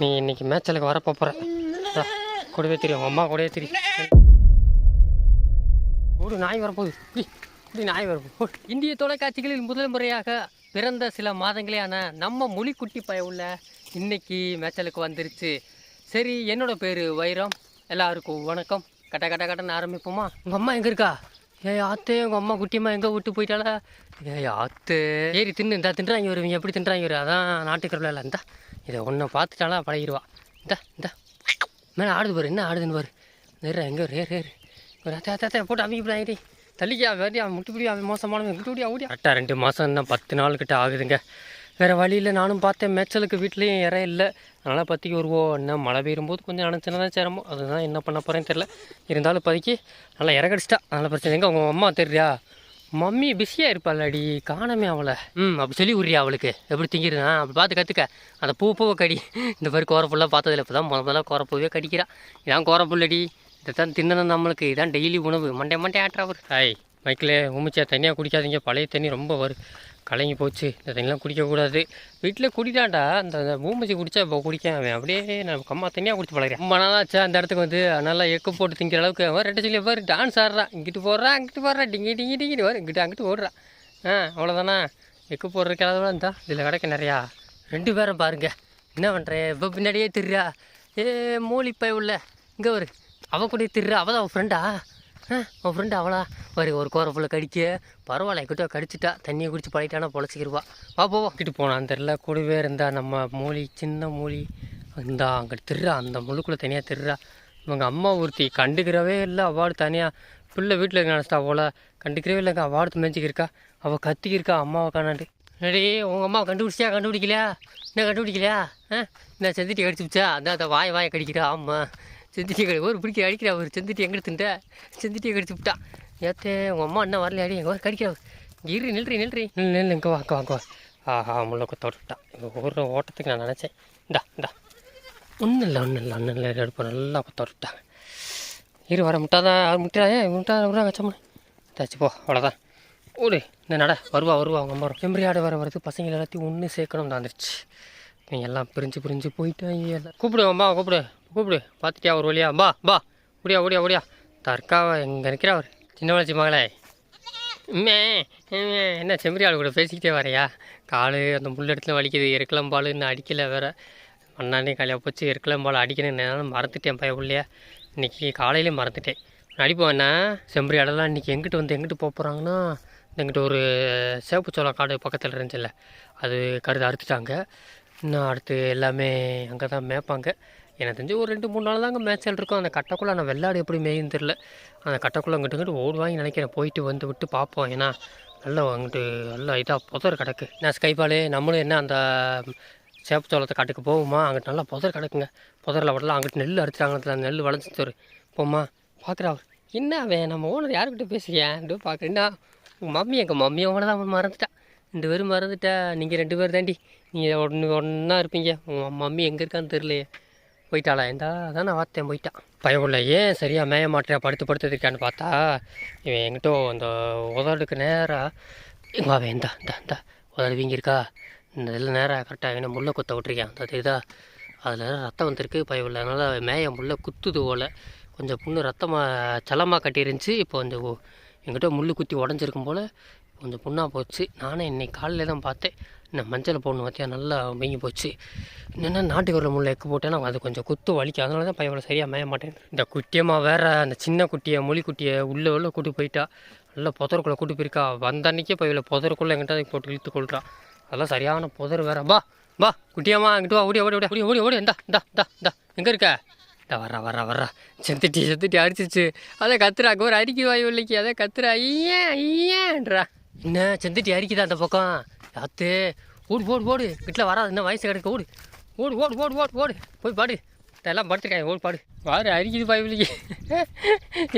நீ இன்னைக்கு மேட்சலுக்கு வர போகிற கூடவே தெரியும் அம்மா கூடவே தெரியும் ஒரு நாய் வரப்போகுது. இப்படி இப்படி நாய் வரப்போகுது. இந்திய தொலைக்காட்சிகளில் முதல் முறையாக பிறந்த சில மாதங்களேயான நம்ம நம்ம மொழிக்குட்டி பய உள்ள இன்னைக்கு மேட்சலுக்கு வந்துருச்சு. சரி என்னோட பேர் வைரம். எல்லாருக்கும் வணக்கம். கட்ட கட்ட கட்டன்னு ஆரம்பிப்போமா? உங்கள் அம்மா எங்கே இருக்கா? ஏ ஆத்தே உங்கள் அம்மா குட்டியம்மா எங்கே விட்டு போயிட்டாளா? ஏ ஆத்து. ஏறி தின்னு இந்தா தின்றாங்க வருவீங்க எப்படி தின்றாங்க வரும் அதான் நாட்டுக்கருவில் இல்லை இந்தா. இதை ஒன்றை பார்த்துட்டாலா பழகிடுவா. இந்தா இந்தா. மேலே ஆடுது பாரு என்ன ஆடுதுன்னு பாரு. நேரா எங்கே ரே ரே ஒரு அத்தை அத்தை போட்டு ஆகிட்டே தள்ளிக்கா வேண்டியா முட்டுப்பிடி அவன் மோசமானவன். எங்கிட்ட ஓடியா கரெக்டாக ரெண்டு மாதம் தான் பத்து நாள் கிட்ட ஆகுதுங்க. வேறு வழியில் நானும் பார்த்தேன். மேய்ச்சலுக்கு வீட்லேயும் இற இல்லை. அதனால் பற்றிக்கு வருவோம். என்ன மழை பெய்யும்போது கொஞ்சம் நினச்சினா தான் சிரமம் அதுதான் என்ன பண்ண போகிறேன்னு தெரில இருந்தாலும் இப்போதைக்கு நல்லா இற கடிச்சிட்டா அதனால் பிரச்சனை எங்கே உங்கள் அம்மா தெரியா மம்மி பிஸியாக இருப்பாளடி. காணமே அவளை. ம் அப்படி சொல்லி விட்றியா அவளுக்கு. எப்படி திங்கிறனா அப்படி பார்த்து கற்றுக்க அந்த பூ பூவை கடி. இந்த மாதிரி கோரப்புல்லாம் பார்த்ததில்ல இப்போ தான் முத முதல்ல கோரப்பூவே கடிக்கிறா. இதான் கோரப்புள்ளடி. இதை தான் தின்னணும் நம்மளுக்கு. இதான் டெய்லி உணவு. மண்டே மண்டே ஆட்டுறவர் ஹாய் மைக்கில் உமிச்சா தண்ணியாக குடிக்காதீங்க. பழைய தண்ணி ரொம்ப வரும் கலங்கி போச்சு. இந்த தண்ணிலாம் குடிக்கக்கூடாது வீட்டில் குடிடாண்டா? அந்த அந்த பூமிச்சி குடிச்சா இப்போ குடிக்க அவன் அப்படியே நான் கம்மா தண்ணியாக குடிச்சு பழகிறேன். ரொம்ப நாளாச்சா அந்த இடத்துக்கு வந்து நல்லா எக்கு போட்டு திங்கிற அளவுக்கு அவன் ரெண்டு சொல்லி பாரு டான்ஸ் ஆடுறான் இங்கிட்டு போடுறான் அங்கிட்டு போடுறான் டிங்கி டிங்கி டிங்கிட்டு வரும் இங்கிட்டு அங்கிட்டு ஓடுறான் ஆ அவ்வளோதானா எக்கு போடுறதுக்கு அளவு இருந்தா இதில் கிடைக்க நிறையா. ரெண்டு பேரும் பாருங்க. என்ன பண்ணுறேன் இப்போ பின்னாடியே திருறா. ஏ மூலி பய உள்ள. இங்கே ஒரு அவ கூட திருறா. அவள் தான் அவள் ஃப்ரெண்டா உன் ஃப்ரெண்டு அவளா? வரி ஒரு கோரை புள்ள கடிக்க. பரவாயில்ல கிட்ட கடிச்சிட்டா. தண்ணியை குடிச்சு பழகிட்டானா பொழைச்சிக்கிருவா. வா போவோம் கிட்ட போனான். தெரில கூடவே இருந்தா நம்ம மூலி சின்ன மூலி இந்தா அங்கே திருறா அந்த முழுக்குள்ளே தனியாக திருறா. இவங்க அம்மா ஒருத்தி கண்டுக்கிறவே இல்லை அவார்டு தனியாக பிள்ளை வீட்டில் இருக்க நினச்சிட்டா அவளை கண்டுக்கிறவே இல்லைங்க அவார்டு மேய்ச்சிக்கிருக்கா. அவள் கத்திக்கிருக்கா அம்மாவை காணாண்டு ரெடி உங்கள் அம்மா கண்டுபிடிச்சியா கண்டுபிடிக்கலையா? என்ன கண்டுபிடிக்கலையா? ஆ என்ன செந்திட்டி கடிச்சுச்சா அதான் அதை வாய் வாயை கடிக்கிறா ஆமாம் செந்திட்டியை கடை ஒரு பிடிக்க அடிக்கிறா ஒரு செந்திட்டி எங்கே தின்ட்ட செந்திட்டியை கடிச்சு விட்டா. ஏத்தே உங்கள் அம்மா என்ன வரல அடி எங்கே கடிக்கிறா? இரு நில்றி நில்றி. நில் நில் இங்கே வாங்க வாங்க ஆஹா முள்ள கொத்த விட்டுட்டா. ஒரு ஓட்டத்துக்கு நான் நினச்சேன். இந்தா இந்தா. ஒன்றும் இல்லை ஒன்றும் இல்லை ஒன்றும் இல்லை. எடுப்போம். நல்லா கொத்த இரு வர முட்டாதான் முட்டா ஏன் முட்டா விட்றாங்க சம்மு தாச்சு போ அவ்வளோதான் ஓடு இந்த நட வருவா வருவா அவங்க அம்மா செம்பரி ஆடு வர வரது. பசங்க எல்லாத்தையும் ஒன்று சேர்க்கணும் வந்துருச்சு. நீங்க எல்லாம் பிரிஞ்சு பிரிஞ்சு போயிட்டாங்க எல்லாம் கூப்பிடு அம்மா கூப்பிடு. கூப்பிடு பார்த்துட்டியா ஒரு வழியா? பா பா ஓடியா ஓடியா ஓடியா. தற்காவா எங்கே நிற்கிறா அவர்? சின்ன வளர்ச்சி மகளே. மே என்ன செம்பரி ஆள் கூட பேசிக்கிட்டே வரையா? காலு அந்த முள் இடத்துல வலிக்குது. எருக்கலம்பால் இன்னும் அடிக்கலை வேற. மண்ணானே காலையாக போச்சு. எருக்கலம்பால் அடிக்கணும்னு நான் மறந்துட்டேன் பய உள்ளே இன்றைக்கி காலையிலே மறந்துட்டேன். அடிப்போம் என்ன செம்பரி ஆடெல்லாம் இன்றைக்கி எங்கிட்டு வந்து எங்கிட்டு போகிறாங்கன்னா எங்கிட்ட ஒரு சேப்பு சோளம் காடு பக்கத்தில் இருந்துச்சுல்ல அது கருது அறுத்துட்டாங்க. இன்னும் அடுத்து எல்லாமே அங்கே தான் மேய்ப்பாங்க. எனக்கு தெரிஞ்சு ஒரு ரெண்டு மூணு நாள் தாங்க மேய்ச்சல் இருக்கும். அந்த கட்டக்குள்ளே நான் வெள்ளாடு எப்படி மேயுன்னு தெரில அந்த கட்டக்குள்ளே அங்கிட்டு இங்கிட்டு ஓடுவாங்க நினைக்கிறேன். போயிட்டு வந்து விட்டு பார்ப்போம். ஏன்னா நல்லா அங்கிட்டு நல்லா இதாக புதர் கிடக்கு. நான் ஸ்கைபாலு நம்மளும் என்ன அந்த சேப்பத்தோளத்தை காட்டுக்கு போகுமா அங்கிட்டு நல்லா புதர் கிடக்குங்க. புதரில் விடலாம் அங்கிட்டு நெல் அறுத்துட்டாங்க அந்த நெல் வளர்ந்து ஒரு போம்மா பார்க்குறா அவர். என்ன அவன்? நம்ம ஓனர் யாருக்கிட்ட பேசுகிறேன் பார்க்குறேன்னா உங்கள் மம்மி எங்கள் மம்மி அவனை தான் அவன் மறந்துட்டா. ரெண்டு பேரும் மறந்துட்டா. நீங்கள் ரெண்டு பேர் தாண்டி. நீங்கள் ஒன்று ஒன்றா இருப்பீங்க. உங்கள் மம்மி எங்கே இருக்கான்னு தெரிலையே போயிட்டாளா? ஏண்டா அதான் நான் பார்த்தேன் போயிட்டான். பயமுள்ள ஏன் சரியாக மேய மாட்டேன் படுத்து படுத்து இருக்கான்னு பார்த்தா இவன் எங்கிட்ட அந்த உதடுக்கு நேராக எங்கள் அவன் இந்தா இந்தா இந்தா உதடு வீங்கியிருக்கா. இந்த இதில் நேராக கரெக்டாக வேணும் முள்ளை குத்த விட்டுருக்கேன். அந்த இதா அதில் ரத்தம் வந்திருக்கு பயமுள்ள அதனால் மேய முள்ளை குத்துது போல். கொஞ்சம் புண்ணு ரத்தமாக சலமாக கட்டிருந்துச்சு இப்போ கொஞ்சம் எங்கிட்ட முள் குத்தி உடஞ்சிருக்கும் போல் கொஞ்சம் புண்ணாக போச்சு. நானே இன்னைக்கு காலையில் தான் பார்த்தேன். இந்த மஞ்சள் போடணும் பார்த்தியா நல்லா வீங்கி போச்சு. என்னென்னா நாட்டுக்கரில் முள்ள எக்கு போட்டேன்னா அது கொஞ்சம் குத்து வலிக்கும். அதனால தான் பையன் சரியாக மேய மாட்டேன். இந்த குட்டியமாக வேற அந்த சின்ன குட்டியை மொழி குட்டியை உள்ளே உள்ளே கூட்டி போயிட்டா நல்லா புதருக்குள்ளே கூட்டி போயிருக்கா. வந்த அன்னைக்கே பையில புதருக்குள்ளே எங்கிட்ட போட்டு இழுத்து கொள்றா அதெல்லாம் சரியான புதர் வேற. பா பா குட்டியம்மா இங்கிட்டு வா ஓடி ஓடி ஓடி ஓடி ஓடி ஓடி இந்தா இந்தா இந்தா இந்தா. எங்கே இருக்க? இந்த வர்றா வர்றா வர்றா. செத்துட்டி செத்துட்டி அடிச்சிச்சு. அதை கத்துறா ஒரு அரிக்கி வாய் உள்ளிக்கு. அதை கத்துறா ஐயன் ஐயன்றா. என்ன செந்துட்டி அரிக்குதா அந்த பக்கம்? அத்தே ஓடு ஓடு ஓடு. வீட்டில் வராது இன்னும் வயசு கிடைக்க ஓடு. ஓடு ஓடு ஓடு ஓடு ஓடு. போய் பாடு. எல்லாம் படுத்துருக்கேன் ஓடு பாடு. பாரு அரிக்குது பயவில்லைக்கு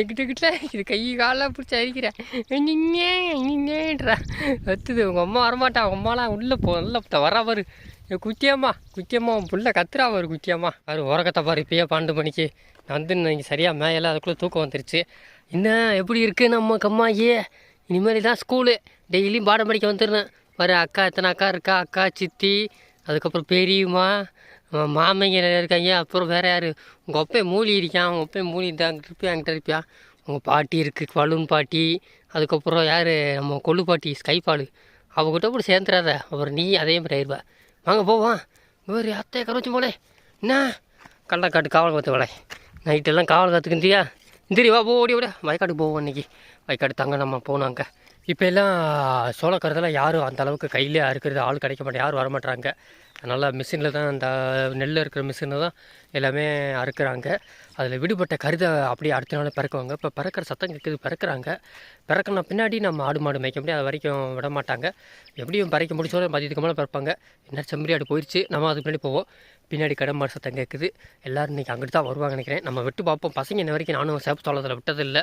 எங்கிட்ட கிட்ட இது கை காலெல்லாம் பிடிச்சி அரிக்கிறேன் நின்னேன்றா கத்துது உங்கள் அம்மா வரமாட்டா. உங்கள் அம்மாலாம் உள்ளே போ நல்லா வரா பாரு. என் குத்தியம்மா உன் புள்ள கத்துறா பாரு குத்தியம்மா பாரு உறக்கத்தை பாரு இப்பயே பன்னெண்டு மணிக்கு. நான் வந்து இன்னைக்கு சரியாக மேலே அதுக்குள்ளே தூக்கம் வந்துருச்சு. என்ன எப்படி இருக்கு நம்ம கம்மாயே? இனிமேல் தான் ஸ்கூலு டெய்லியும் பாடம் படிக்க வந்துடுறேன். பாரு அக்கா எத்தனை அக்கா இருக்கா? அக்கா சித்தி அதுக்கப்புறம் பெரியம்மா உன் மாமைங்க இருக்காங்க. அப்புறம் வேறு யார்? உங்கள் ஒப்பை மூலி இருக்கான். உங்கள் ஒப்பை மூலி தான் இருப்பியா அங்கிட்ட இருப்பியா உங்கள் பாட்டி இருக்குது பலூன் பாட்டி. அதுக்கப்புறம் யார்? நம்ம கொள்ளு பாட்டி ஸ்கைபாலு. அவகிட்ட கூட சேர்ந்துடாத. அப்புறம் நீ அதே மாதிரி ஆயிடுவா வாங்க போவான் வேறு அத்தையை கரைச்சி போலே. என்ன? கள்ளக்காட்டு காவல் காத்து வலை. நைட்டெல்லாம் காவல் காத்துக்கிந்தியா இந்திரி வா போ ஓடி ஓட. வயக்காட்டுக்கு போவோம் இன்றைக்கி வயக்காடு தங்க நம்ம போனோம் அங்கே. இப்போ எல்லாம் சோளக்கருதெல்லாம் யாரும் அந்த அளவுக்கு கையிலே அறுக்கிறது ஆள் கிடைக்க மாட்டேன் யாரும் வரமாட்டாங்க அதனால் மிஷினில் தான் அந்த நெல் இருக்கிற மிஷினில் தான் எல்லாமே அறுக்கிறாங்க. அதில் விடுபட்ட கருதை அப்படியே அடுத்த நாள் பிறக்குவாங்க. இப்போ பிறக்கிற சத்தம் கேட்குது பிறக்கிறாங்க. பிறக்கின பின்னாடி நம்ம ஆடு மாடு மேய்க்க முடியாது. அது வரைக்கும் விட மாட்டாங்க. எப்படியும் பறைக்க முடிச்சோட மதியத்துக்கு மேலே பிறப்பாங்க. என்ன செம்மறி ஆடு போயிடுச்சு நம்ம அதுக்கு பின்னாடி போவோம். பின்னாடி கடை மாடு சத்தம் கேட்குது. எல்லோரும் இன்றைக்கி அங்கிட்டு தான் வருவாங்க நினைக்கிறேன். நம்ம விட்டு பார்ப்போம். பசங்க இன்ன வரைக்கும் நானும் சேப்பு சோளத்தில் விட்டதில்லை.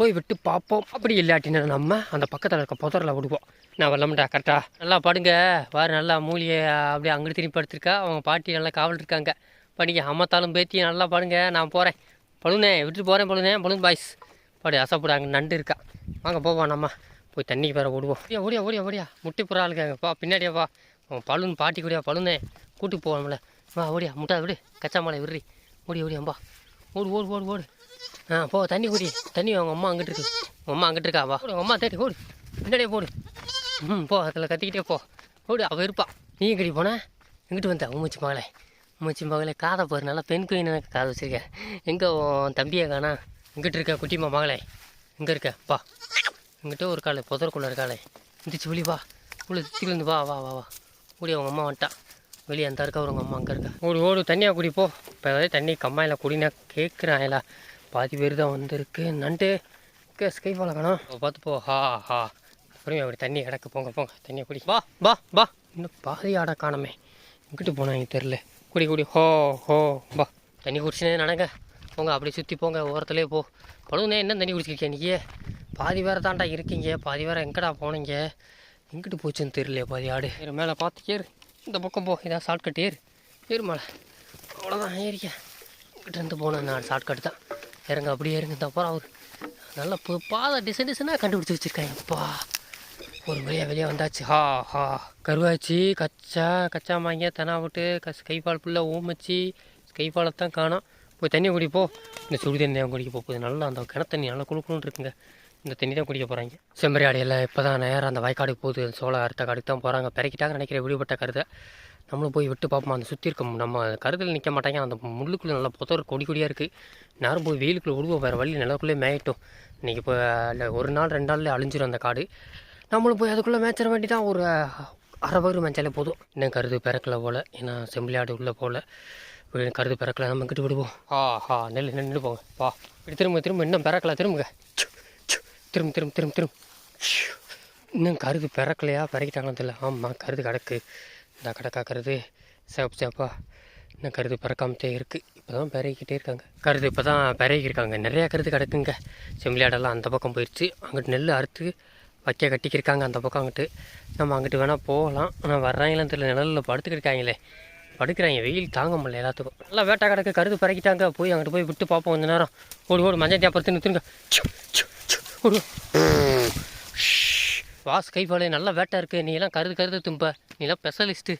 போய் விட்டு பார்ப்போம். அப்படி இல்லாட்டினா நம்ம அந்த பக்கத்தில் இருக்க புதரில் விடுவோம். நான் வரலாம்டா கரெக்டா நல்லா படுங்க. வாரு நல்லா மூலியை அப்படியே அங்கிட்டு திரும்பி படுத்திருக்கா. அவங்க பாட்டி நல்லா காவல் இருக்காங்க. படிங்க அம்மத்தாலும் பேத்தி நல்லா படுங்க. நான் போகிறேன் பழுனே விட்டுட்டு போகிறேன் பழுனே பழுன் பாய்ஸ் பாடி அசைப்படு அங்கே நண்டு இருக்கா. வாங்க போவோம் நம்ம. போய் தண்ணி பேர ஓடுவோம். ஓடியா ஓடியா ஓடியா ஓடியா. முட்டி புறா இருக்காங்கப்பா பின்னாடியே வா. அவன் பழுன் பாட்டி கூடியா பழுனே கூட்டி போவோம்ல வா ஓடியா முட்டா விடு. கச்சா மலை விடுறி. ஓடி ஓடியாம்பா ஓடு ஓடு ஓடு ஓடு. ஆ போ தண்ணி குடி. தண்ணி அவங்க அம்மா அங்கிட்டு இருக்கு. உங்கள் அம்மா அங்கிட்டு இருக்கா? வா. உங்கள் அம்மா தேடி ஓடு. பின்னாடியே போடு. ம் போ அதில் கத்திக்கிட்டே போ. ஓடு அவள் இருப்பா. நீ எங்கடி போன? எங்கிட்டு வந்த? உம்மச்சி மகளே. உம்மச்சி மகளே காதை பாரு நல்லா பெண் குயின் எனக்கு காதை வச்சிருக்கேன் எங்கே உன் தம்பியை காணா? இங்கிட்டு இருக்க குட்டிமா மகளே? இங்கே இருக்க? பா. இங்கிட்ட ஒரு காலை புதற்குள்ளே இருக்காளே. இருந்துச்சு வெளி வா. உள்ள திருந்து வா வா வா வா. ஓடி அவங்க அம்மா வந்துட்டா. வெளியே அந்த இருக்கா அவங்க அம்மா அங்கே இருக்கா. ஓடு ஓடு தண்ணியாக குடிப்போ இப்போ ஏதாவது தண்ணி கம்மாயில் குடினா கேட்குறாங்களா பாதி பேர் தான் வந்திருக்கு. நண்டு. ஸ்கை ஃபால காணும். பார்த்து போ. ஹா ஹா. அப்புறம் அப்படி தண்ணி கிடக்கு. போங்க போங்க. தண்ணியை குடி. வா வா வா. இன்னும் பாதி ஆடை காணமே. எங்கிட்டு போனாங்க தெரில குடி குடி. ஹோ ஹோ. வா. தண்ணி குடிச்சுனே நடங்க. போங்க அப்படி சுற்றி போங்க. ஓரத்துலேயே போ. பழுனே என்ன தண்ணி குடிச்சிருக்கீங்க நீங்க பாதி வேற தாண்டா இருக்கீங்க. பாதி வேற எங்கடா போனீங்க? எங்கிட்டு போச்சுன்னு தெரியல பாதி ஆடு. ஏறு மேலே பார்த்து ஏறு. இந்த பக்கம் போ. இதான் ஷார்ட்கட் ஏறு. ஏறு மேலே. அவ்வளோதான் ஏறிக்க. இங்கிட்ட இருந்து போனேன் நான் ஷார்ட்கட் தான். இறங்க அப்படியே இறங்க. இந்த அப்புறம் அவர் நல்ல பு பாதை டிசைன் டிசைனாக கண்டுபிடிச்சி வச்சுருக்காங்கப்பா ஒரு வழியாக வெளியே வந்தாச்சு. ஹா ஹா. கருவாச்சி கச்சா கச்சா மாங்க தெனா விட்டு கஸ் கைப்பால் ஃபுல்லாக ஊமைச்சி கைப்பாலை தான் காணோம். போய் தண்ணி குடிப்போ இந்த சுடு தண்ணி தான் குடிக்க போகுது. நல்லா அந்த கிணத்தண்ணி நல்லா குழுக்குன்னு இருக்குங்க. இந்த தண்ணி தான் குடிக்க போகிறாங்க செம்மறி ஆடையெல்லாம் இப்போ தான் நேரம் அந்த வாய்க்காடுக்கு போகுது. சோள அறுத்த காடுக்கு தான் போகிறாங்க பிறக்கிட்டாங்க நினைக்கிற விடுபட்ட கருதை. நம்மளும் போய் விட்டு பார்ப்போம் அந்த சுற்றி இருக்க நம்ம கருதில் நிற்க மாட்டாங்க. அந்த முள்ளுக்குள்ளே நல்லா புதர் கொடி கொடியாக இருக்குது நேரம் போய் வெயிலுக்குள்ளே விடுவோம் வேறு வழி நிலக்குள்ளே மேயிட்டோம். இன்றைக்கி இப்போ இல்லை ஒரு நாள் ரெண்டு நாளில் அழிஞ்சிடும் அந்த காடு. நம்மளும் போய் அதுக்குள்ளே மேய்ச்சிட வேண்டி தான் ஒரு அரை பகுதி மேய்ச்சாலே போதும். இன்னும் கருது பிறக்கலை போல். ஏன்னா செம்பிளாடு உள்ளே போல். கருது பிறக்கல நம்ம கிட்ட விடுவோம். ஆ ஹா நெல் நின்று போங்க. வா இப்படி திரும்ப திரும்ப இன்னும் பிறக்கல திரும்புங்க. திரும்ப திரும்ப திரும்ப திரும்ப. இன்னும் கருது பிறக்கலையா? பிறக்கிட்டாங்கன்னு தெரியல. ஆமாம் கருது கிடக்கு. இந்த கடக்கா கருது. சேப்பு சேப்பா இன்னும் கருது பிறக்காமத்தே இருக்குது இப்போ தான் பிறகிக்கிட்டே இருக்காங்க. கருது இப்போ தான் பிறகிருக்காங்க நிறையா கருது கிடக்குங்க. செம்பிளாடெல்லாம் அந்த பக்கம் போயிடுச்சு அங்கிட்டு நெல் அறுத்து வைக்க கட்டிக்கிருக்காங்க அந்த பக்கம் அங்கிட்டு. நம்ம அங்கிட்டு வேணால் போகலாம். ஆனால் வர்றாங்களான்னு தெரியல. நிழலில் படுத்துக்கிட்டு இருக்காங்களே படுக்கிறாங்க. வெயில் தாங்க முடியல எல்லாத்துக்கும். நல்லா வேட்டை கிடக்கு. கருது பறக்கிட்டாங்க போய் அங்கிட்டு போய் விட்டு பார்ப்போம். கொஞ்ச நேரம். ஓடு ஓடு. மஞ்சள் தேப்பறத்து நிறுத்துருங்க ஓடு. வாஸ் கைப்பாலே. நல்லா வேட்டை இருக்குது நீ எல்லாம் கருது கருது தும்ப. நீ எல்லாம் ஸ்பெஷலிஸ்ட்டு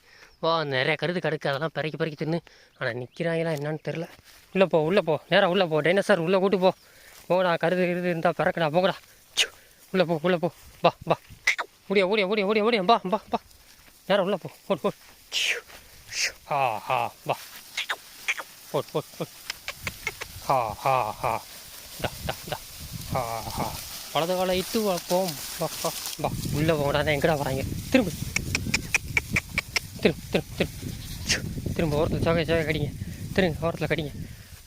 வா நிறைய கருது கிடக்கு. அதெல்லாம் பறக்கி பறக்கி தின்னு. ஆனால் நிற்கிறாங்களா என்னன்னு தெரில உள்ளே போ உள்ளே போ. நேராக உள்ளே போ. டைனோசார் உள்ளே கூட்டு போ. போடா. கருது கருது இருந்தால் பிறக்கடா. போங்கடா. உள்ளே போ உள்ளே போ. பா பா ஓடியா ஓடியா ஓடியா ஓடியா ஓடியா. பா பா பா நேரம் உள்ளே போ. ஓடு ஓடு. ஹா ஹா பா ஓடு ஓடு ஓடு. ஹா ஹா ஹா. டா டா டா. ஹா ஹா. வலது காலை இட்டு வைப்போம் பா. பா பா உள்ளே போடாத எங்கடா வராங்க? திரும்ப. திரும்ப திரும்ப திரும்ப. திரும்ப ஓரத்தில் சோகை சோகை கடிங்க. திரும்ப ஓரத்தில் கடிங்க.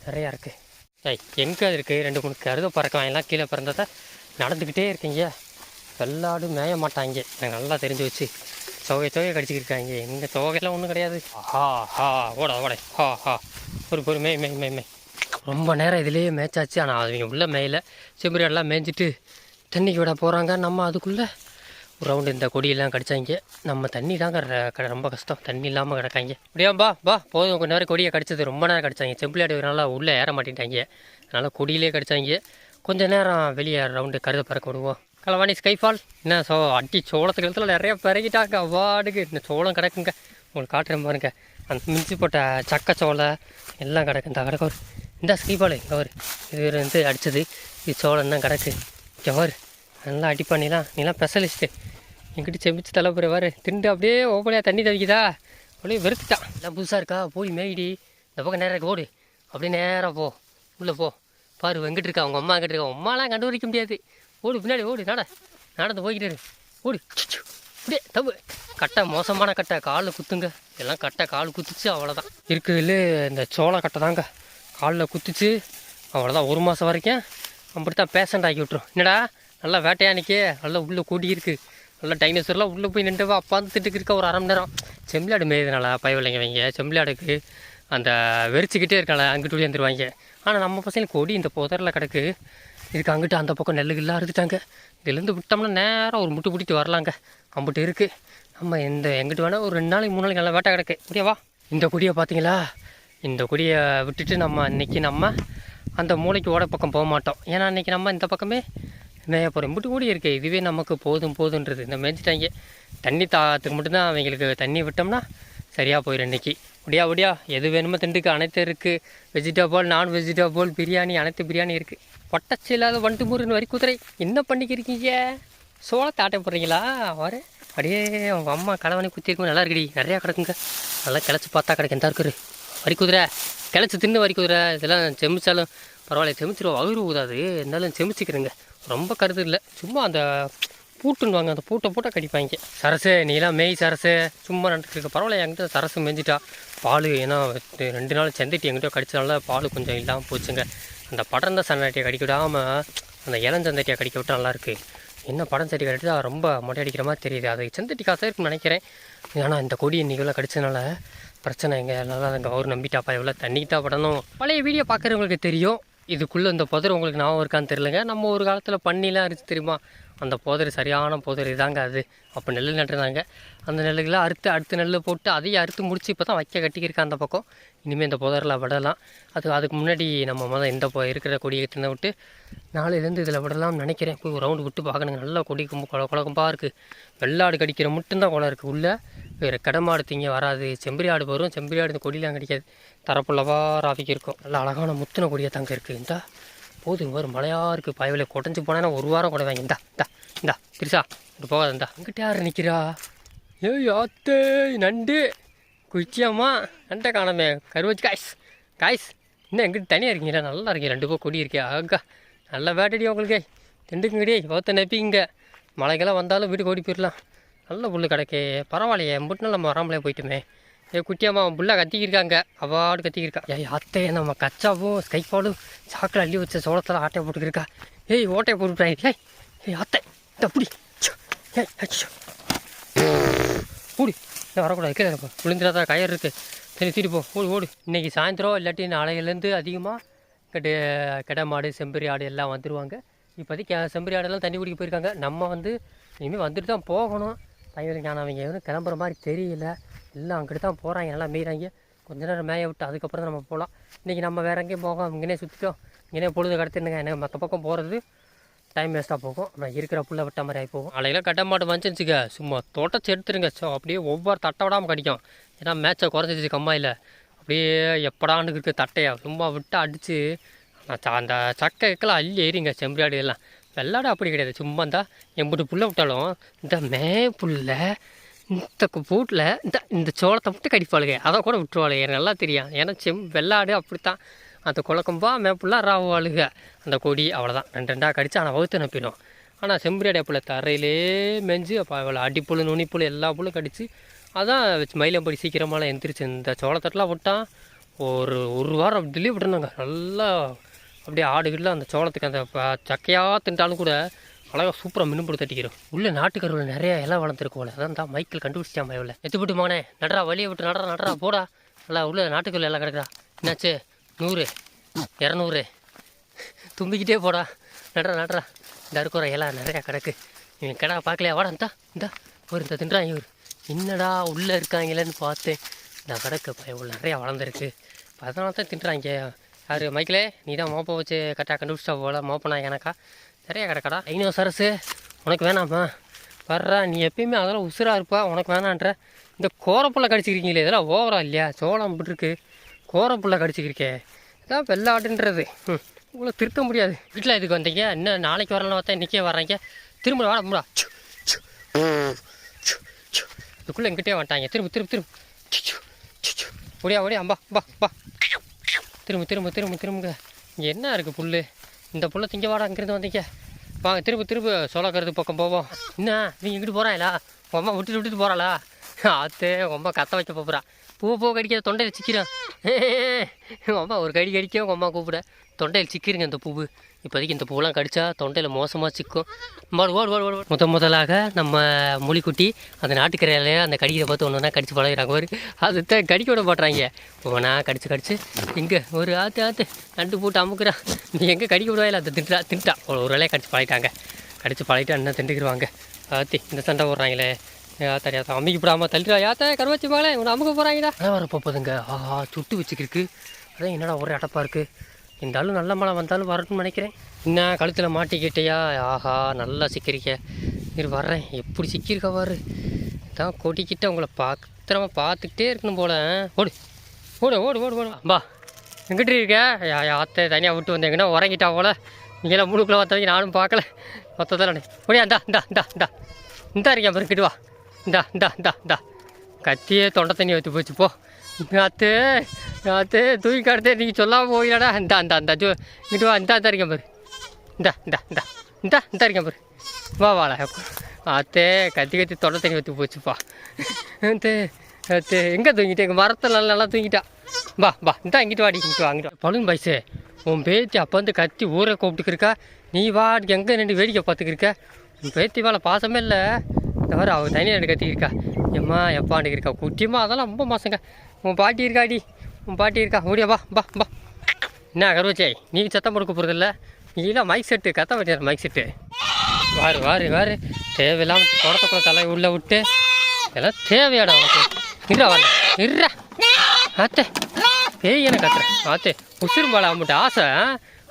நிறையா இருக்குது ஏய் எங்கே இருக்குது ரெண்டு மூணு கருத பறக்கலாம் எல்லாம் கீழே பிறந்ததை நடந்துக்கிட்டே இருக்கீங்க. வெள்ளாடும் மேய மாட்டாங்க. எனக்கு நல்லா தெரிஞ்சு வச்சு தொகை தொகையை கடிச்சிக்கிருக்காங்க. இங்கே தொகையெல்லாம் ஒன்றும் கிடையாது. ஹா ஹா ஓட ஓட. ஹா ஹா ஒரு பொறு மேய் மேய் மேய் மேய். ரொம்ப நேரம் இதுலேயே மேய்ச்சாச்சு. ஆனால் அவங்க உள்ள மேயில. செம்பரி மேய்ஞ்சிட்டு தண்ணிக்கு விட போகிறாங்க நம்ம அதுக்குள்ளே ஒரு ரவுண்டு இந்த கொடியெல்லாம் கடிச்சாங்க. நம்ம தண்ணி தாங்க க- ரொம்ப கஷ்டம். தண்ணி இல்லாமல் கிடக்காங்க. அப்படியா பா பா போதும். கொஞ்ச நேரம் கொடியை கடிச்சது ரொம்ப நேரம் கடிச்சாங்க. செம்பிளாடி நல்லா உள்ளே ஏற மாட்டேங்கிட்டாங்க அதனால் கொடியிலே கடிச்சாங்க. கொஞ்ச நேரம் வெளியே ரவுண்டு கருத பறக்க விடுவோம். களவாணி ஸ்கைஃபால் என்ன சோ அடி சோளத்துக்கு இடத்துல நிறைய பிறகிட்டாங்க அவாடுக்கு இந்த சோளம் கிடக்குங்க. உங்களுக்கு காட்டுறேன் பாருங்க. அந்த மிஞ்சி போட்ட சக்கச்சோளை எல்லாம் கிடக்கு. இந்த கிடக்கு ஒரு இந்த ஸ்கைஃபால் இங்கே ஒரு இது வந்து அடித்தது இது சோளம் தான் கிடக்கு. இங்கே வரு நல்லா அடிப்பா நீலாம் நீலாம் ஸ்பெஷலிஸ்ட்டு எங்கிட்ட செமிச்சு தலைப்புற வாரு திண்டு அப்படியே ஓப்பனையாக தண்ணி தவிக்குதா? அப்படியே வெறுத்துட்டான். எல்லாம் புதுசாக இருக்கா? போய் மேய்டி. இந்த பக்கம் நேராக ஓடு. அப்படியே நேராக போ. உள்ளே போ. பாரு எங்கிட்டு இருக்கா? அவங்க அம்மா எங்கிட்டு இருக்கா? அம்மாலாம் கண்டுபிடிக்க முடியாது. ஓடு பின்னாடி ஓடு நட. நடந்து போய்கிட்டு ஓடு. சுச்சு. அப்படியே தப்பு. கட்டை மோசமான கட்டை. காலில் குத்துங்க. எல்லாம் கட்டை கால் குத்துச்சு அவ்வளோதான் இருக்கிறதுல இந்த சோள கட்டை தாங்க. காலில் குத்துச்சு அவ்வளோதான் ஒரு மாதம் வரைக்கும் அப்படி தான் பேஷண்ட் ஆக்கி விட்ரும் என்னடா? நல்லா வேட்டையானிக்கே நல்லா உள்ளே கூடி இருக்குது நல்லா டைனோசர்லாம் உள்ளே போய் நின்றுவா அப்பா திட்டுக்கு இருக்க ஒரு அரை மணி நேரம். செம்பிளாடு மேய்தனால பயவில்லைங்க வைங்க. செம்பிளாடுக்கு அந்த வெறிச்சிக்கிட்டே இருக்கால அங்கிட்டு விழுந்துருவாங்க வந்துருவாங்க ஆனால் நம்ம பசங்களுக்கு கொடி இந்த புதரில் கிடக்கு. இதுக்கு அங்கிட்டு அந்த பக்கம் நெல்லுகள்லாம் அறுத்துட்டாங்க. இதுலேருந்து விட்டோம்னா நேராக ஒரு முட்டு பிடிட்டு வரலாங்க. அம்பிட்டு இருக்குது நம்ம இந்த எங்கிட்டு வேணால் ஒரு ரெண்டு நாளைக்கு மூணு நாளைக்கு நல்லா வேட்டை கிடக்கு. வா. இந்த கொடியை பார்த்தீங்களா? இந்த கொடியை விட்டுட்டு நம்ம இன்றைக்கி நம்ம அந்த மூளைக்கு ஓட பக்கம் போக மாட்டோம். ஏன்னா இன்றைக்கி நம்ம இந்த பக்கமே மேய போகிறோம் முட்டு கூடி இருக்குது இதுவே நமக்கு போதும் போதுன்றது. இந்த மேய்ச்சிட்டாங்க தண்ணி தாத்துக்கு மட்டும்தான் அவங்களுக்கு தண்ணி விட்டோம்னா சரியாக போயிடும் இன்றைக்கி முடியா முடியா எது வேணுமோ திண்டுக்கு அனைத்து இருக்குது வெஜிடபிள் நான் வெஜிடபிள் பிரியாணி அனைத்து பிரியாணி இருக்குது பொட்டச்சி இல்லாத வண்டு முருன்னு வரி குதிரை. என்ன பண்ணிக்கிருக்கீங்க சோளத்தை ஆட்ட போடுறீங்களா வர அப்படியே அவங்க அம்மா கலவணி குத்திருக்கும் நல்லா இருக்குடி. நிறையா கிடக்குங்க. நல்லா கிளச்சி பார்த்தா கிடக்கு. எந்த இருக்குது வரி குதிரை. கிளச்சி தின்னு வரி குதிரை. இதெல்லாம் செமிச்சாலும் பரவாயில்ல. செமிச்சிருவோம் வயிறு ஊதாது. இருந்தாலும் செமிச்சிக்கிறேங்க. ரொம்ப கருது இல்லை. சும்மா அந்த பூட்டுன்னுவாங்க அந்த பூட்டை பூட்டை கடிப்பாங்க. சரசு நீலாம் மேய் சரசு. சும்மா நடந்துட்டு பரவாயில்ல என்கிட்ட சரசு மேய்ஞ்சிட்டா. பால் ஏன்னா ரெண்டு நாள் செந்தட்டி எங்கிட்ட கடிச்சனால பால் கொஞ்சம் இல்லாமல் போச்சுங்க. அந்த படர்ந்த சன்னாட்டியை கடிக்க விடாமல் அந்த இளஞ்சந்தட்டியை கடிக்க விட்டா நல்லாயிருக்கு என்ன படம் சட்டி கடிச்சா ரொம்ப மொட்டை அடிக்கிற மாதிரி தெரியுது. அது செந்தட்டி காசாக இருக்குன்னு நினைக்கிறேன். ஆனால் இந்த கொடி இன்னைக்குள்ள கடிச்சனால பிரச்சனை எங்கே? நல்லா அங்கே அவர் நம்பிட்டாப்பா. எவ்வளோ தண்ணிக்கு தான் படணும் பழைய வீடியோ பார்க்குறவங்களுக்கு தெரியும். இதுக்குள்ளே இந்த புதர் உங்களுக்கு ஞாபகம் இருக்கான்னு தெரிலங்க நம்ம ஒரு காலத்தில் பண்ணிலாம் இருந்துச்சு தெரியுமா? அந்த புதர் சரியான புதர் இதாங்க அது. அப்போ நெல் நட்டுருந்தாங்க. அந்த நெல்லுக்கெல்லாம் அறுத்து அடுத்த நெல் போட்டு அதையும் அறுத்து முடிச்சு இப்போ தான் வைக்க கட்டிக்கிருக்கேன் அந்த பக்கம். இனிமேல் இந்த புதரில் விடலாம். அது அதுக்கு முன்னாடி நம்ம முதல் இந்த இருக்கிற கொடியை தின்ன விட்டு நாளையிலேருந்து இதில் விடலாம்னு நினைக்கிறேன். போய் ஒரு ரவுண்டு விட்டு பார்க்கணுங்க நல்லா கொடி கும்பு குழ குழக்கம்பாக இருக்குது வெள்ளாடு கடிக்கிற மட்டும்தான் குளம் இருக்குது உள்ளே வேறு கடமாடு திங்க வராது. செம்பரி ஆடு வரும். செம்பரி ஆடு இந்த கொடியெலாம் கிடைக்காது. தரப்புள்ளவா ராவிக்கு இருக்கும். நல்லா அழகான முத்தின கொடியாக தாங்க இருக்குது இந்தா போதும். ஒரு மழையாக இருக்குது பயவில் குடஞ்சி போனா ஒரு வாரம் கூட வாங்கி. இந்தா இந்தா இந்தா திருசா இங்கே போகாது இந்தா. அங்கிட்ட யார் நிற்கிறா ஏய் ஆத்தே நண்டு. குச்சியம்மா நண்டை காணாமே. கருவச்சு. காய்ஸ் காய்ஸ் இன்னும் எங்கிட்ட தனியாக இருக்கீங்களா? நல்லா இருக்கீங்க. ரெண்டு பேர் கொடி இருக்கே. அக்கா நல்ல வேட்டடி உங்களுக்கு. திண்டுக்குங்கடி ஒருத்த நெப்பிங்க. மழைக்கெல்லாம் வந்தாலும் வீட்டுக்கு ஓடி போயிடலாம் நல்ல புல் கிடக்கே. பரவாயில்லையே முட்டு நாள் நம்ம வராமலே போயிட்டுமே. ஏ குட்டியம்மா புல்லா கத்திக்கிருக்காங்க. அவாடு கத்திக்கிருக்கா. ஏய் அத்தை நம்ம கச்சாவும் ஸ்கைப்பாலும் சாக்கில் அள்ளி வச்ச சோளத்தில் ஆட்டையை போட்டுக்கிருக்கா. ஏய் ஓட்டையை போட்டுட்டாய் ஏய் ஏய் அத்தை இந்த ஏய் அச்சோ ஓடி இல்லை வரக்கூடாது கீழே இருப்போம் விழுந்துடாத கயிறு இருக்குது சரி தீட்டு போ. ஓடு இன்றைக்கி சாயந்தரம் இல்லாட்டி நாளையிலேருந்து அதிகமாக கட்டு கெடை மாடு செம்பரி ஆடு எல்லாம் வந்துடுவாங்க இப்போதைக்கு செம்பரி ஆடெல்லாம் தண்ணி குடிக்க போயிருக்காங்க. நம்ம வந்து இனிமேல் வந்துட்டு தான் போகணும். பையன் நான் அவங்க எதுவும் கிளம்புற மாதிரி தெரியல. எல்லாம் அங்கிட்டு தான் போகிறாங்க நல்லா மீறாங்க கொஞ்ச நேரம் மேய விட்டு அதுக்கப்புறம் தான் நம்ம போகலாம் இன்றைக்கி நம்ம வேற எங்கேயும் போகும் இங்கேனே சுற்றிட்டோம் இங்கேனே பொழுது கடத்தினுங்க எனக்கு மற்ற பக்கம் போகிறது டைம் வேஸ்ட்டாக போகும். நான் இருக்கிற புள்ள விட்ட மாதிரி ஆகி போகும். அலையெல்லாம் கட்ட மாட்டு வந்துச்சுங்க சும்மா தொட்டச்சு எடுத்துருங்க. ஸோ அப்படியே ஒவ்வொரு தட்டை விடாமல் கடிக்கும். ஏன்னா மேட்சை குறைஞ்சிச்சு கம்மாயில். அப்படியே எப்படான்னு இருக்குது தட்டையை. சும்மா விட்டு அடித்து அந்த சக்கைக்கெல்லாம் அள்ளி ஏறிங்க செம்பரியாடு எல்லாம் வெள்ளாடு அப்படி கிடையாது. சும்மா இந்த எம்பிட்டு புல்லை விட்டாலும் இந்த மே புல்ல இந்த பூட்டில் இந்த இந்த சோளத்தை மட்டும் கடிப்பாளுங்க. அதை கூட விட்டுருவாளுங்க. எனக்கு நல்லா தெரியும். ஏன்னா செம் வெள்ளாடு அப்படித்தான். அந்த குழக்கம்பா மேப்புலாம் ராவாளுங்க அந்த கொடி அவ்வளோதான் ரெண்டு ரெண்டாக கடிச்சு ஆனால் வகுத்து நப்பிடும் ஆனால் செம்பரியாடை புள்ள தரையிலே மெஞ்சு அப்போ அவ்வளோ அடிப்புழு நுனிப்புழு எல்லா புள்ளும் கடிச்சு அதான் வச்சு மயிலம்படி சீக்கிரமாலாம் எந்திரிச்சு இந்த சோளத்தட்டெலாம் விட்டான் ஒரு ஒரு வாரம் அப்படி விட்டுருந்தாங்க. நல்லா அப்படியே ஆடுகளில் அந்த சோளத்துக்கு அந்த ப- சக்கையாக தின்ட்டாலும் கூட அழகாக சூப்பராக மின்னுபுடு தட்டிக்கிறோம். உள்ளே நாட்டுக்கருவில் நிறைய இலை வளர்ந்துருக்கு போல. அதான் தான் மைக்கில் கண்டுபிடிச்சான் பயவில். எத்து விட்டு மகனே நடரா வழியை விட்டு நடரா நடரா போடா. நல்லா உள்ள நாட்டுக்கருவில் எல்லாம் கிடக்குறா என்னாச்சு? நூறு இரநூறு. தும்பிக்கிட்டே போடா. நடரா நடரா இந்த இருக்கிற இலை நிறையா கிடக்கு. இவன் கடா பார்க்கலையா? வாடா இந்தா இந்தா. ஒரு இந்த தின்றான் இவர். என்னடா உள்ளே இருக்காங்களேன்னு பார்த்தேன். இந்த கிடக்கு பய நிறையா வளர்ந்துருக்கு. அதனால தான் தின்றாங்க. யார் மைக்கிலே நீ தான் மோப்பை வச்சு கரெக்டாக கண்டுபிடிச்சா போல மோப்பனா எனக்கா? நிறையா கிடக்கடா? ஐநூறு சரசு உனக்கு வேணாமா? வர்றா நீ எப்பயுமே அதெல்லாம் உசுராக இருப்பா உனக்கு வேணான்ற. இந்த கோரப்புள்ள கடிச்சிக்கிறீங்களே இதெல்லாம் ஓவரா இல்லையா? சோளம் இருக்கு கோரப்புள்ள கடிச்சிக்கிருக்கே. இதான் வெள்ளாடுன்றது ம் உங்களை திருத்த முடியாது. வீட்டில் இதுக்கு வந்தீங்க? இன்னும் நாளைக்கு வரலாம் பார்த்தா இன்றைக்கே வர்றாங்க. திரும்ப வாட முடா. இதுக்குள்ளே எங்கிட்டே வந்துட்டாங்க. திரும்ப திரும்ப திரும்ப. ச்சு, ச்சு, ச்சு, ச்சு. ஓடியா ஓடியா அம்பா பா பா திரும்ப திரும்ப திரும்ப திரும்புங்க. இங்கே என்ன இருக்குது புல் இந்த புல்லை திங்க வாடா அங்கேருந்து வந்தீங்க. வாங்க திரும்ப திரும்ப சோளக்கருது பக்கம் போவோம். என்ன? நீங்கள் இங்கிட்டு போகிறாங்களா உங்கள் அம்மா விட்டுட்டு விட்டுட்டு போகிறாளா அத்தே ரொம்ப கத்த வைக்க போகிறா பூ பூ கடிக்க தொண்டையில் சிக்கிறான் உங்கள் அம்மா ஒரு கடி கடிக்க உங்கள் அம்மா கூப்பிட. தொண்டையில் சிக்கிருங்க இந்த பூவு. இப்போதைக்கு இந்த பூவெலாம் கடிச்சா தொண்டையில் மோசமாக சிக்கும். மாடு ஓடு ஓடு ஓடு முத முதலாக நம்ம மொழிக்குட்டி அந்த நாட்டுக்கரையில அந்த கடிக்கிற பார்த்து ஒன்று ஒன்றா கடிச்சு பழகிறாங்க ஒரு அது தான் கடிக்க விட மாட்றாங்க. ஒவ்வொன்றா கடிச்சு கடிச்சு. இங்கே ஒரு ஆற்று ஆற்று நண்டு போட்டு அமுக்குறான் நீ எங்கே கடிக்க விடுவாயில அதை திண்டா திண்டா ஒரு ஒரு வேலையை கடிச்சு பழகிட்டாங்க. கடிச்சு பழகிட்டு அண்ணன் திண்டுக்கிடுவாங்க ஆத்தி இந்த சண்டை போடுறாங்களே. யாத்தா யாத்தா அம்மிக்கு விடாமல் தள்ளிடா யாத்தா கருவாச்சி மகளே உன்னை அமுக்க போகிறாங்கடா மழை வர போகுதுங்க ஆஹா சுட்டு வச்சுக்கிருக்கு. அதான் என்னடா ஒரே அடப்பாக இருக்குது இந்த நல்ல மழை வந்தாலும் வரட்டும்னு நினைக்கிறேன். என்ன கழுத்தில் மாட்டிக்கிட்டியா ஆஹா நல்லா சிக்கிரிக்க இரு வர்றேன். எப்படி சிக்கியிருக்கா வாரு தான் கொட்டிக்கிட்ட உங்களை பத்திரமா பார்த்துக்கிட்டே இருக்கணும் போல. ஓடு. ஓடு ஓடு ஓடு ஓடு. பா எங்கிட்ட இருக்க? யாத்தை தனியாக விட்டு வந்தேங்கன்னா உறங்கிட்டா போல. நீங்களாம் முழுக்குள்ள வந்தவங்க நானும் பார்க்கல. மொத்தத்தில் ஓடியா இந்தா இந்தா இந்தா இந்தா. இந்தா இருக்கேன் பிறகு வா. இந்தா இந்தா இந்தா இந்தா. கத்தியே தொண்டை தண்ணி வைத்து போச்சு போ. அத்து அத்து தூக்கி கடத்தே நீங்கள் சொல்லாமல் போயிடா இந்தா இந்தா இந்தா ஜோ. இங்கிட்டு வா இந்தா இந்தா இருக்கேன் பாரு. இந்தா இந்தா இந்தா. இந்தா இந்தா இருக்கேன் பாரு. வா வாடா அத்தே கத்தி கத்தி தொண்டை தண்ணி வைத்து போச்சுப்பா அத்தே அத்தே எங்கே தூங்கிட்டே? எங்கள் மரத்தில் நல்லா நல்லா தூங்கிட்டா. வா வா இந்தா இங்கிட்டு வாடி இங்கிட்டு வா இங்கிட்டு பழுன் பைசு உன் பேத்தி அப்போ வந்து கத்தி ஊரை கூப்பிட்டுக்கிருக்கா. நீ வாடிக்கு எங்கே நின்று வேடிக்கை பார்த்துக்கிருக்க? உன் பேத்தி மேலே பாசமே இல்லை. தவிர அவள் தனியாக ரெண்டு கத்திக்கிருக்கா எம்மா எப்பாண்டு இருக்கா? குட்டியம்மா அதெல்லாம் ரொம்ப மாசங்க. உன் பாட்டி இருக்காடி உன் பாட்டி இருக்கா? ஓடியாப்பா பா பா என்ன கருவச்சே? நீ சத்தம் போட கூப்பிட்றதில்ல. நீலாம் மைக் செட்டு கத்த மாட்டியார் மைக் செட்டு வாரு வாரு வாரு. தேவையில்லாமல் குடத்துக்குள்ள தலை உள்ளே விட்டு. இதெல்லாம் தேவையாடா உனக்கு. இருடா வர இருடா ஆத்தே. பேய் என்ன கத்துறேன் ஆத்தே உசுரும்பாள அவன்கிட்ட. ஆசை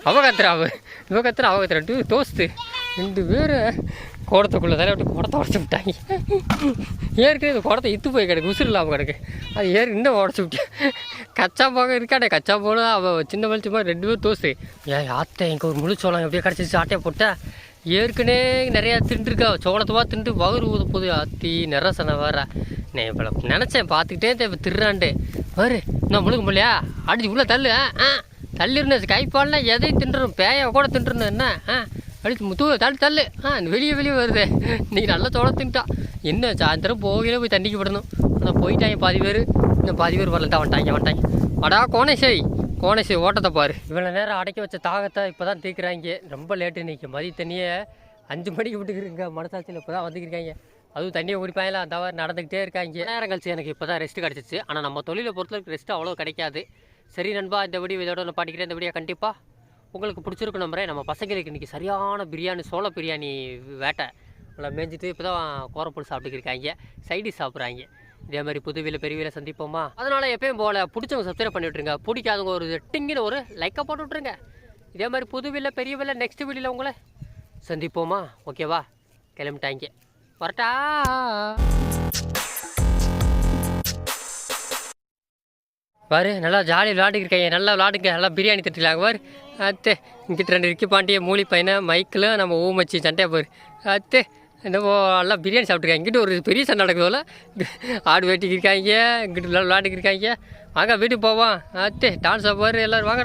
அவ கத்துறா அவ. இவ கத்துறா அவ கத்துறா. டூ தோஸ்து. ரெண்டு பேரும் குடத்துக்குள்ளே தலை விட்டு குடத்தை உடச்சி விட்டாங்க. ஏற்கனவே இந்த குடத்தை இத்து போய் கிடக்கு உசுறு இல்லாமல் கிடக்கு. அது ஏறி இன்னும் உடச்சி விட்டேன் கச்சா போக இருக்காடே கச்சா போகணும் அவள் சின்ன வலிச்சு மாதிரி ரெண்டு பேரும் தோசு. ஏன் ஆத்தே எங்கே ஒரு முழு சோளம் எப்படியே கிடச்சிச்சு ஆட்டையை போட்டா. ஏற்கனவே நிறையா தின்ட்டுருக்கா சோளத்துவா தின்று வகுறு ஊத போது அத்தி நிறசனை வேற. நான் இப்போ நினச்சேன் பார்த்துக்கிட்டே இப்போ திருறான்ட்டு. வரு நான் முழுக்க முடியலையா அடிச்சு உள்ளே தள்ளு ஆ தள்ளிருந்தேன் கைப்பாடலாம் எதையும் தின்றுடும் பேயை கூட தின்றுணும் என்ன ஆ. அடிச்சு முத்து தள்ளு தள்ளு. ஆ வெளியே வெளியே வருது. இன்றைக்கி நல்லா சோள என்ன சாயந்தரம் போகையில போய் தண்ணிக்கு விடணும். ஆனால் போயிட்டாங்க பாதி பேர். இன்னும் பாதி பேர் வரல. தான் வந்துட்டாங்க வந்துட்டாங்க. அடா கோணேசை கோணேசி ஓட்டத்தை பாரு. இவ்வளோ நேரம் அடைக்க வச்ச தாகத்தை இப்போ தான் தீர்க்குறாங்க ரொம்ப லேட்டு இன்றைக்கி மதிய தண்ணியை அஞ்சு மணிக்கு விட்டுக்கிறீங்க மனசாட்சியில் இப்போ தான் வந்துக்கிருக்காங்க. அதுவும் தண்ணியை குடிப்பாங்களா? அந்த மாதிரி நடந்துக்கிட்டே இருக்காங்க. நேரம் கழிச்சு எனக்கு இப்போ தான் ரெஸ்ட் கிடச்சிச்சு. ஆனால் நம்ம தொழிலை பொறுத்தளவுக்கு ரெஸ்ட் அவ்வளோ கிடைக்காது. சரி நண்பா இந்த வீடியோ இதோட நான் பாட்டிக்கிறேன். இந்த வீடியோ கண்டிப்பாக உங்களுக்கு பிடிச்சிருக்கு நம்புறேன். நம்ம பசங்களுக்கு இன்றைக்கி சரியான பிரியாணி சோள பிரியாணி வேட்டை. நல்லா மேய்ஞ்சிட்டு இப்போ தான் கோரப்பூல் சாப்பிட்டுக்கிருக்காங்க சைடி சாப்பிட்றாங்க. இதே மாதிரி புதுவியில் பெரியவியில் சந்திப்போமா? அதனால் எப்பயும் போல் பிடிச்சவங்க சப்ஸ்கிரைப் பண்ணி விட்ருங்க பிடிக்காதவங்க ஒரு டிங்கின்னு ஒரு லைக்கை போட்டு விட்ருங்க இதே மாதிரி புதுவில பெரியவில நெக்ஸ்ட் வீடியோவில் உங்களை சந்திப்போமா? ஓகேவா கிளம்பிட்டாங்க. வரட்டா! பாரு நல்லா ஜாலியாக விளாண்டுக்கிருக்காங்க நல்லா விளாடுங்க நல்லா பிரியாணி தட்டிலாங்க பாரு. அத்தே இங்கிட்ட ரெண்டு ரிக்கி பாண்டிய மூலி பையனை மைக்கில் நம்ம ஊமச்சி சண்டையா பாரு அத்தே என்னவோ நல்லா பிரியாணி சாப்பிட்ருக்காங்க இங்கிட்ட ஒரு பெரிய சண்டை நடக்குதுல ஆடு வெட்டிக்கிருக்காங்க இங்கிட்ட விளாண்டுக்கிருக்காங்க வாங்க வீட்டுக்கு போவோம். அத்தே டான்ஸ் பாரு எல்லோரும் வாங்க